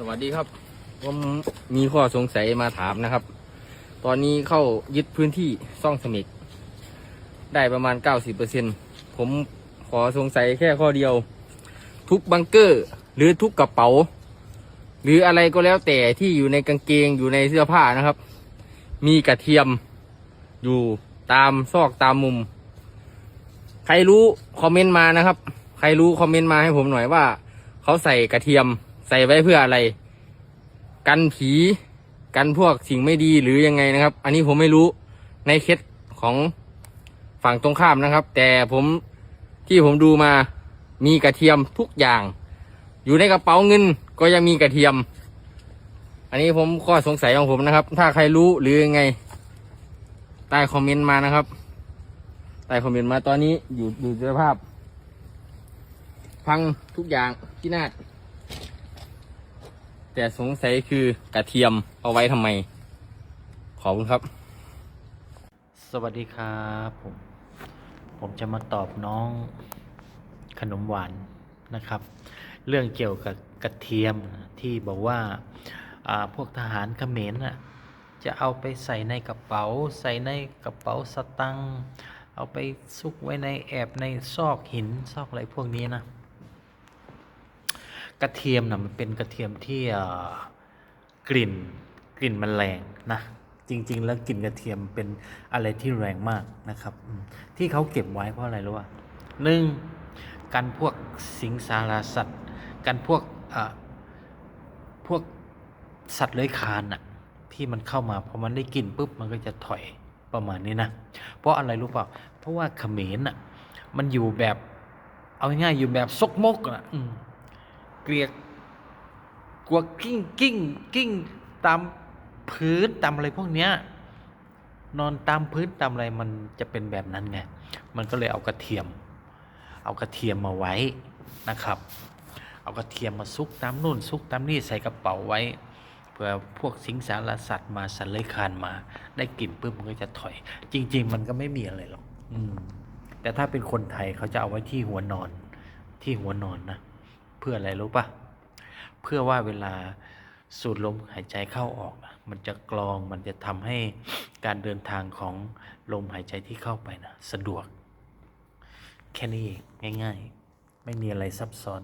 สวัสดีครับผมมีข้อสงสัยมาถามนะครับ ตอนนี้เข้ายึดพื้นที่ซ่องสมิกได้ประมาณ 90%ผมขอสงสัยแค่ข้อเดียว ทุกบังเกอร์ หรือทุกกระเป๋า หรืออะไรก็แล้วแต่ที่อยู่ในกางเกงอยู่ในเสื้อผ้านะครับ มีกระเทียมอยู่ตามซอกตามมุม ใครรู้คอมเมนต์มานะครับ ใครรู้คอมเมนต์มาให้ผมหน่อยว่า เขาใส่กระเทียม ใส่ไว้เพื่ออะไร กันผีกันพวกสิ่งไม่ดีหรือยังไงนะครับ อันนี้ผมไม่รู้ในเคสของฝั่งตรงข้ามนะครับ แต่ผมที่ผมดูมามีกระเทียมทุกอย่าง อยู่ในกระเป๋าเงินก็ยังมีกระเทียม อันนี้ผมข้อสงสัยของผมนะครับ ถ้าใครรู้หรือยังไง ใต้คอมเมนต์มานะครับ ใต้คอมเมนต์มาตอนนี้อยู่ดูสภาพ พังทุกอย่างที่นาด แต่สงสัยคือกระเทียมเอาไว้ทำไม ขอบคุณครับ สวัสดีครับผม ผมจะมาตอบน้องขนมหวานนะครับ เรื่องเกี่ยวกับกระเทียมที่บอกว่าพวกทหารเขมรน่ะจะเอาไปใส่ในกระเป๋า ใส่ในกระเป๋าสตังค์เอาไปซุกไว้ในแอบในซอกหินซอกอะไรพวกนี้นะ กระเทียมนะมันเป็นกระเทียมที่กลิ่นกลิ่นมันแรงนะจริง ๆ แล้วกลิ่นกระเทียมเป็นอะไรที่แรงมากนะครับ ที่เขาเก็บไว้เพราะอะไรรู้ป่ะหนึ่งกันพวกสิงสารสัตว์ กันพวกพวกสัตว์เลื้อยคลานอะที่มันเข้ามาพอมันได้กลิ่นปุ๊บมันก็จะถอยประมาณนี้นะเพราะอะไรรู้เปล่าเพราะว่าเขมรอะมันอยู่แบบเอาง่ายๆอยู่แบบซกมกอะ เกลียกกลัวกิ้งกิ้งกิ้งตามพื้นตามอะไรพวกเนี้ยนอนตามพื้นตามอะไรมันจะเป็นแบบนั้นไง มันก็เลยเอากระเทียม เอากระเทียมมาไว้นะครับ เอากระเทียมมาซุกตามนู่นซุกตามนี่ใส่กระเป๋าไว้ เพื่อพวกสิงสารสัตว์มาสัตว์เลื้อยคานมา ได้กลิ่นปุ๊บมันก็จะถอย จริง ๆ มันก็ไม่มีอะไรหรอก อืม แต่ถ้าเป็นคนไทยเขาจะเอาไว้ที่หัวนอน ที่หัวนอนนะ เพื่ออะไรรู้ปะเพื่อว่าเวลาสูดลมหายใจเข้าออก มันจะกรองมันจะทำให้การเดินทางของลมหายใจที่เข้าไปนะสะดวก แค่นี้เองง่าย ๆ ไม่มีอะไรซับซ้อน